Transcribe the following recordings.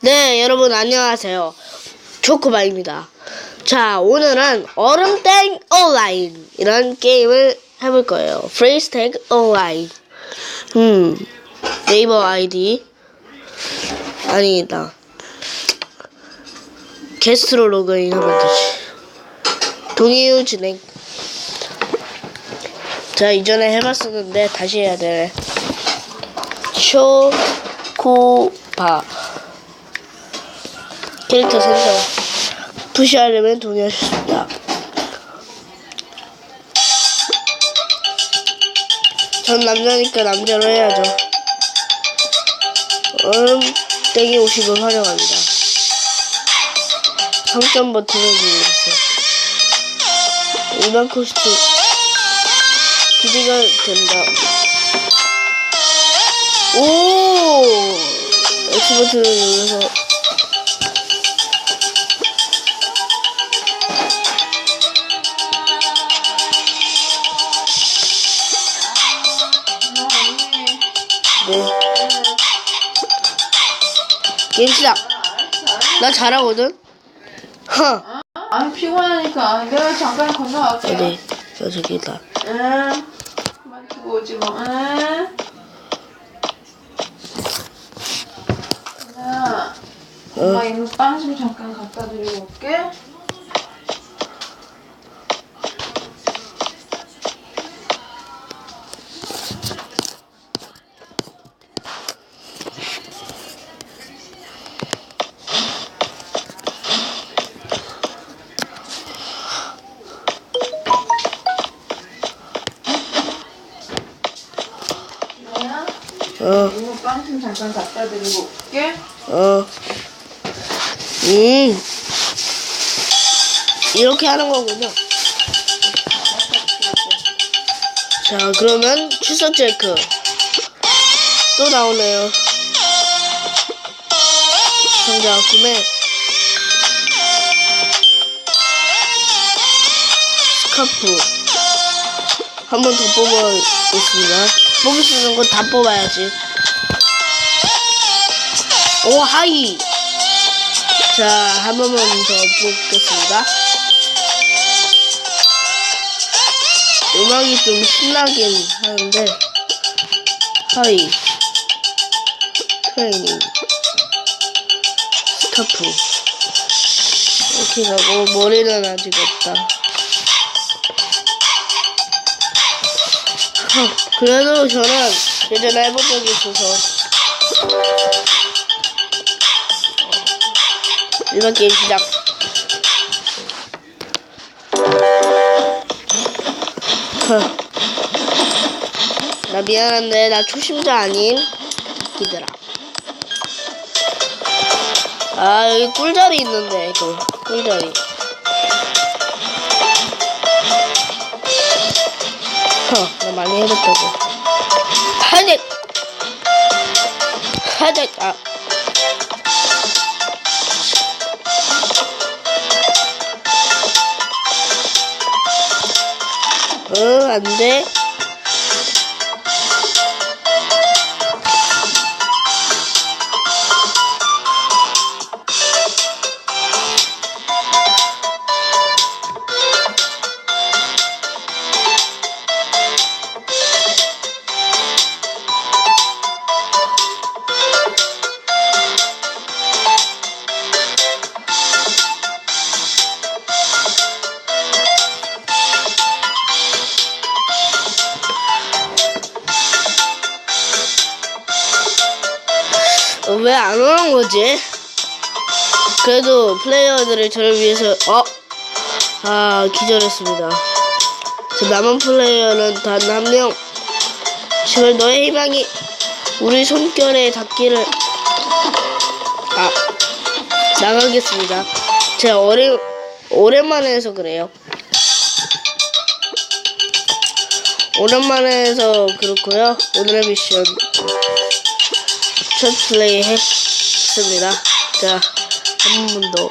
네, 여러분 안녕하세요. 초코바입니다. 자, 오늘은 얼음땡 온라인 이런 게임을 해볼 거예요. 프레이스택 온라인. 음, 네이버 아이디 아니다. 게스트로 로그인하면 되지. 동의유 진행. 자, 이전에 해봤었는데 다시 해야 되네. 초코바. 캐릭터 생성 푸시하려면 동의하셨습니다. 전 남자니까 남자로 해야죠. 얼음 땡이 50을 활용합니다. 상점 버튼을 누르세요. 일반 코스트 기대가 된다. 오! X 버튼을 눌러서 시작. 나 잘하거든. 허. 아니 피곤하니까 내가 잠깐 건너갈게. 어디? 저 저기다. 응. 그만 두고 오지 뭐. 응. 나 엄마 이모 빵좀 잠깐 갖다 드리고 올게. 잠깐 갖다 드리고 올게. 어. 음. 이렇게 하는 거군요. 자, 그러면 출석 체크. 또 나오네요. 상자 구매. 스카프. 한 번 더 뽑아보겠습니다. 뽑을 수 있는 거 다 뽑아야지. 오, 하이. 자, 한 번만 더 뽑겠습니다. 음악이 좀 신나긴 하는데, 하이. 트레이닝. 스카프. 이렇게 가고, 머리는 아직 없다. 하, 그래도 저는 예전에 해본 적이 있어서, 게임 시작. 허. 나 미안한데 나 초심자 아닌 얘들아. 아 여기 꿀자리 있는데 그 꿀자리. 허, 나 많이 해봤다고. 하네. 하네. 아. 응, 안 돼. 왜 안 오는 거지? 그래도 플레이어들을 저를 위해서 어? 아 기절했습니다. 저 남은 플레이어는 단 한 명. 제발 너의 희망이 우리 손결에 닿기를 아 나가겠습니다. 제가 오래 오랜만에 해서 그래요. 오랜만에 해서 그렇고요. 오늘의 미션 추천 플레이 했습니다. 자, 한 번 더.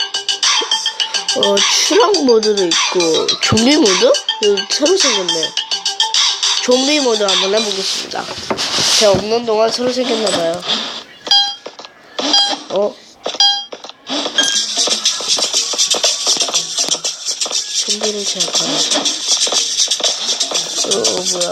어, 추락 모드도 있고, 좀비 모드? 새로 생겼네. 좀비 모드 한번 해보겠습니다. 제가 없는 동안 새로 생겼나봐요. 어? 좀비를 제가 봐요. 어, 뭐야.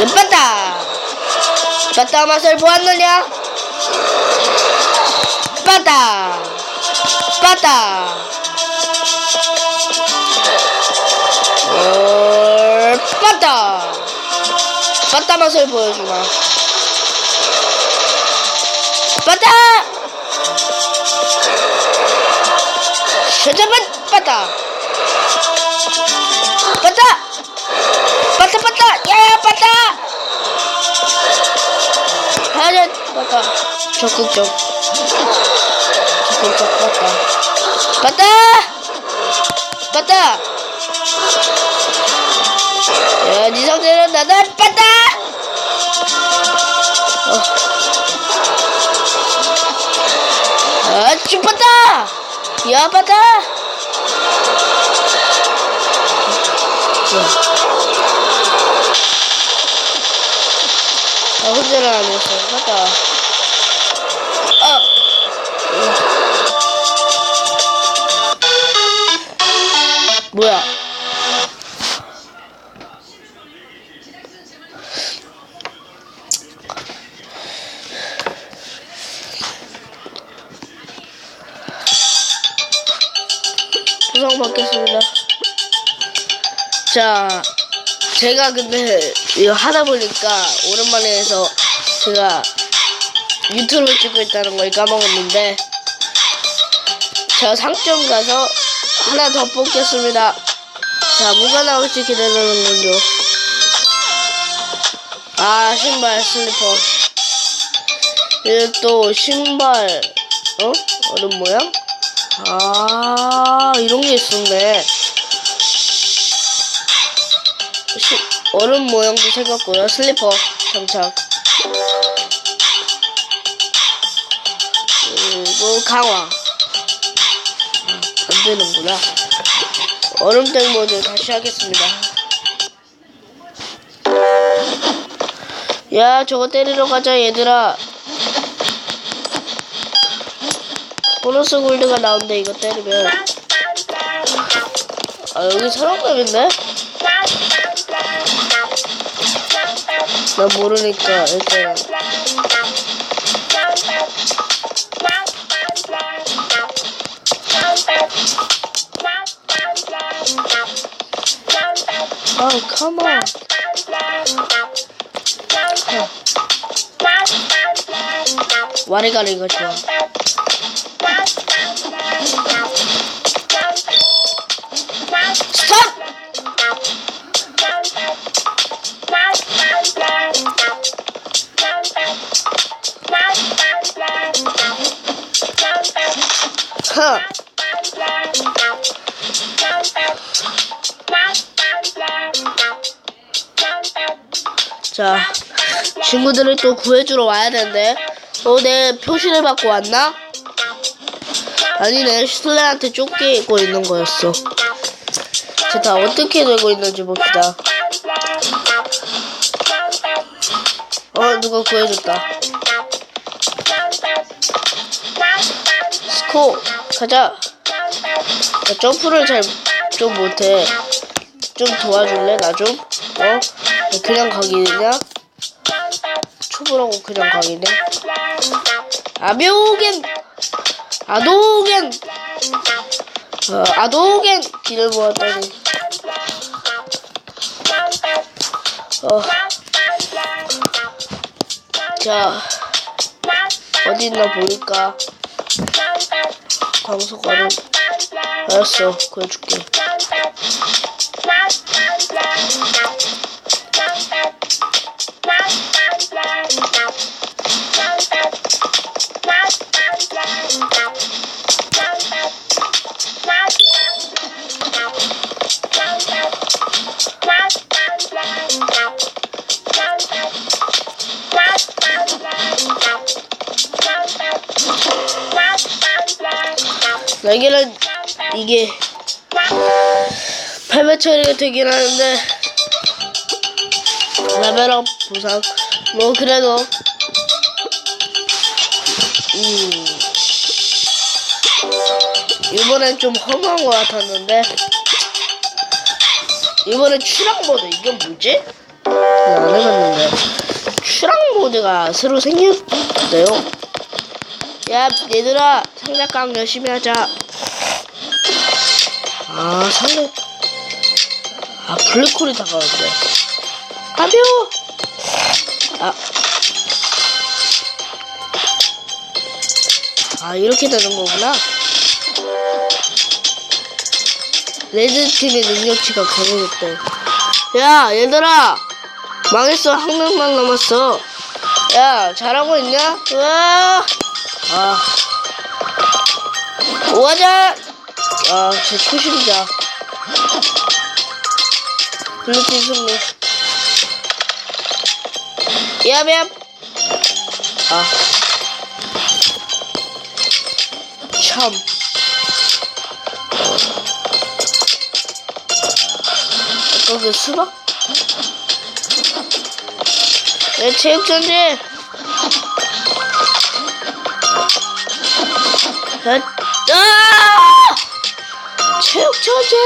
야 빠따 맛을 보았느냐? 빠따 빠따 어, 빠따 빠따 맛을 보여주마. 빠따 셔자반 빠따 빠따 빠따 빠따 야야 빠따 하자 빠따 적극적 적극적 빠따 빠따 빠따 야, 니 상태는 나다 빠따! 어. 아, 혼자는 안 했어. 아! 뭐야? 구성 받겠습니다. 자, 제가 근데 이거 하다 보니까 오랜만에 해서 제가 유튜브를 찍고 있다는 걸 까먹었는데 저 상점 가서 하나 더 뽑겠습니다. 자, 뭐가 나올지 기다리는군요. 아, 신발, 슬리퍼. 그리고 또 신발, 어? 얼음 모양? 아, 이런 게 있었네. 얼음 모양도 생겼고요. 슬리퍼 장착. 그리고 강화. 아, 안 되는구나. 얼음땡 모드 다시 하겠습니다. 야, 저거 때리러 가자, 얘들아. 보너스 골드가 나온대, 이거 때리면. 아, 여기 사람감 있네? 나 모르니까, 일단. 아, 컴온. 와리가리가 좋아. 자, 친구들을 또 구해주러 와야 되는데. 어, 내 표시를 받고 왔나? 아니네, 슈슬레한테 쫓기고 있는 거였어. 자, 다 어떻게 되고 있는지 봅시다. 어, 누가 구해줬다. 스코, 가자. 나 점프를 잘 좀 못해. 좀 도와줄래, 나 좀? 어? 그냥 가기냐? 초보라고 그냥 가기네. 아묘겐! 아도겐! 어, 아도겐! 길을 모았다니. 어, 자, 어디 있나 보니까. 광석가루. Olha só, código. Regular 이게 패배 처리가 되긴 하는데 레벨업 보상. 뭐 그래도 음 이번엔 좀 험한 것 같았는데 이번엔 추락 모드. 이게 뭐지? 안 해봤는데. 추락 모드가 새로 생겼대요. 야 얘들아 상자깡 열심히 하자 아 상자 아 블랙홀이 다가왔네 가벼워! 아. 아 이렇게 되는 거구나. 레드팀의 능력치가 강해졌대. 야 얘들아! 망했어. 한 명만 남았어. 야 잘하고 있냐? 으아. 아 오하자 아 제 초심자 블루팀 승리 얍얍 아 참. 아까 그 수박? 내 체육전제! 아! 체육전제!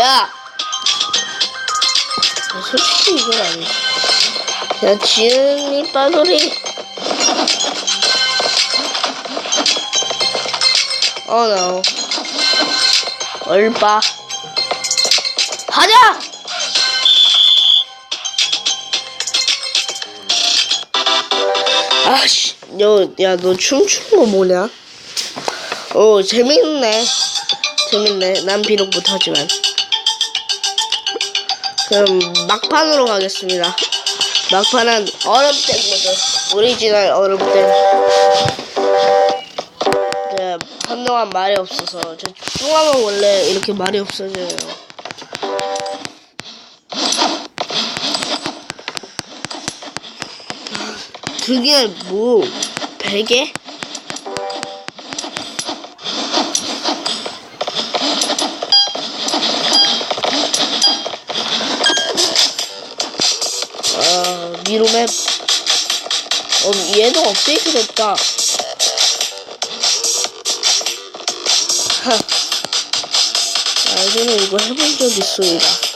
야! 솔직히 이건 아니지. 야, 지은이 빠돌이. 어, no. 얼빠. 가자! 아씨, 너, 야, 너 춤추는 거 뭐냐? 어, 재밌네. 재밌네. 난 비록 못하지만. 그럼 막판으로 가겠습니다. 막판은 얼음땡 모드. 오리지널 얼음땡. 네, 한동안 말이 없어서. 저 뚱하면 원래 이렇게 말이 없어져요. 그게 뭐, 베개? 아, 미로맵. 어, 얘도 업데이트 됐다. 하. 알기는 이거 해본 적 있습니다.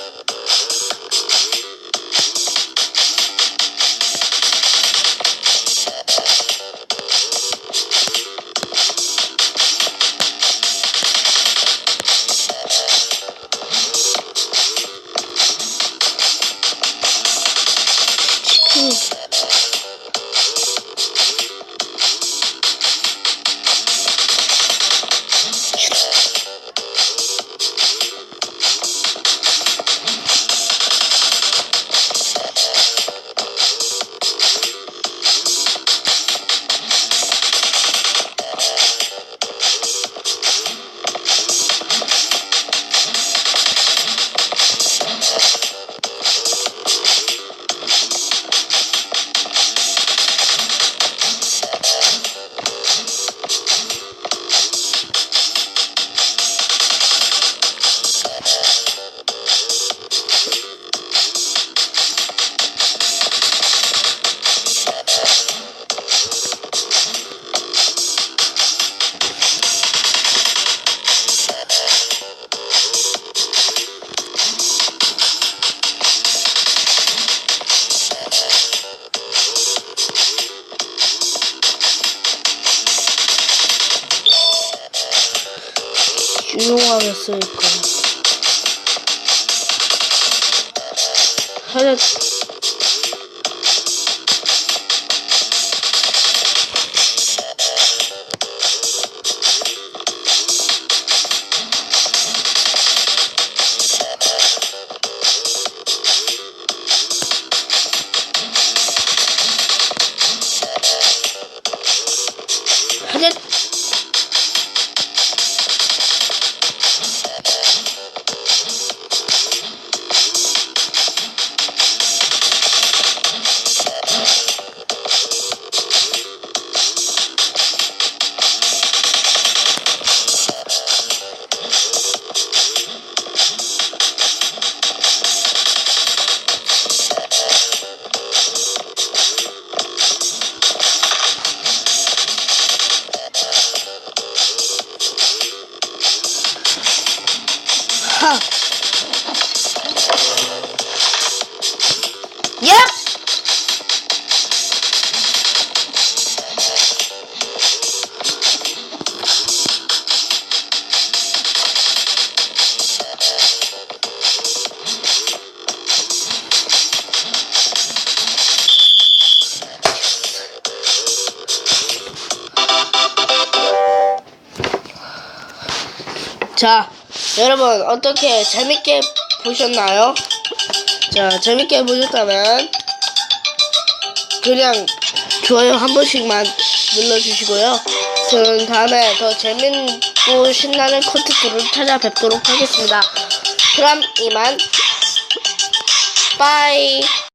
쓸 거야. 하여 자, 여러분 어떻게 재밌게 보셨나요? 자, 재밌게 보셨다면 그냥 좋아요 한 번씩만 눌러주시고요. 저는 다음에 더 재밌고 신나는 콘텐츠를 찾아뵙도록 하겠습니다. 그럼 이만 빠이.